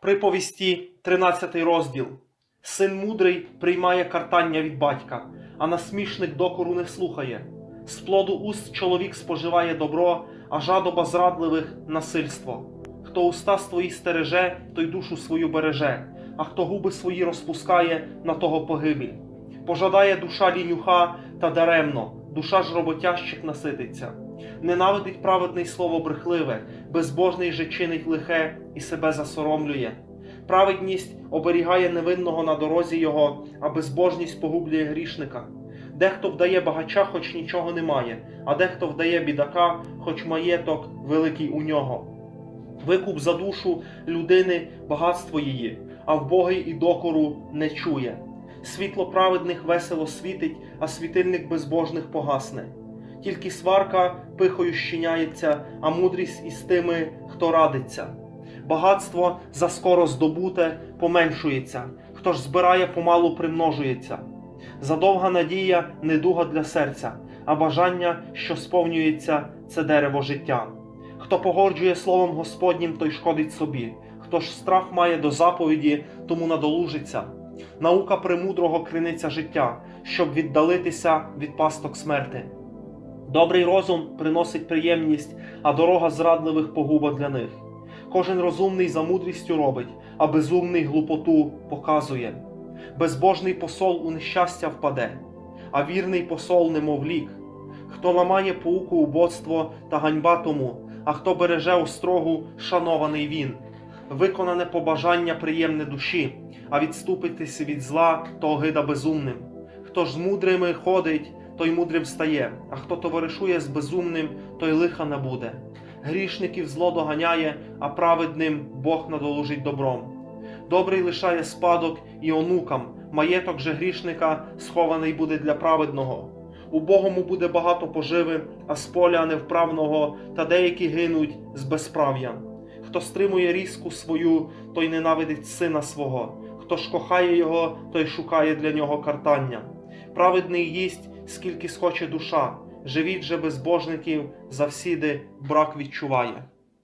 Приповісті, 13 розділ. Син мудрий приймає картання від батька, а насмішник докору не слухає. З плоду уст чоловік споживає добро, а жадоба зрадливих насильство. Хто уста свої стереже, той душу свою береже, а хто губи свої розпускає, на того погибель. Пожадає душа лінюха та даремно, душа ж роботящих насититься. Ненавидить праведний слово брехливе, безбожний же чинить лихе і себе засоромлює. Праведність оберігає невинного на дорозі його, а безбожність погублює грішника. Дехто вдає багача, хоч нічого немає, а дехто вдає бідака, хоч маєток великий у нього. Викуп за душу людини багатство її, а вбогий і докору не чує. Світло праведних весело світить, а світильник безбожних погасне. Тільки сварка пихою щиняється, а мудрість із тими, хто радиться. Багатство заскоро здобуте поменшується, хто ж збирає помалу примножується. Задовга надія недуга для серця, а бажання, що сповнюється, це дерево життя. Хто погоджує словом Господнім, той шкодить собі. Хто ж страх має до заповіді, тому надолужиться. Наука премудрого криниця життя, щоб віддалитися від пасток смерти. Добрий розум приносить приємність, а дорога зрадливих погуба для них. Кожен розумний за мудрістю робить, а безумний глупоту показує. Безбожний посол у нещастя впаде, а вірний посол немов лік. Хто ламає пауку убоцтво та ганьба тому, а хто береже острогу, шанований він. Виконане побажання приємне душі, а відступитися від зла, то огида безумним. Хто ж з мудрими ходить, той мудрим стає, а хто товаришує з безумним, той лиха набуде. Грішників зло доганяє, а праведним Бог надолужить добром. Добрий лишає спадок і онукам, маєток же грішника схований буде для праведного. Убогому буде багато поживи, а з поля невправного, та деякі гинуть з безправ'я. Хто стримує різку свою, той ненавидить сина свого, хто ж кохає його, той шукає для нього картання. Праведний їсть, скільки схоче душа, живіть же безбожників, завсіди брак відчуває.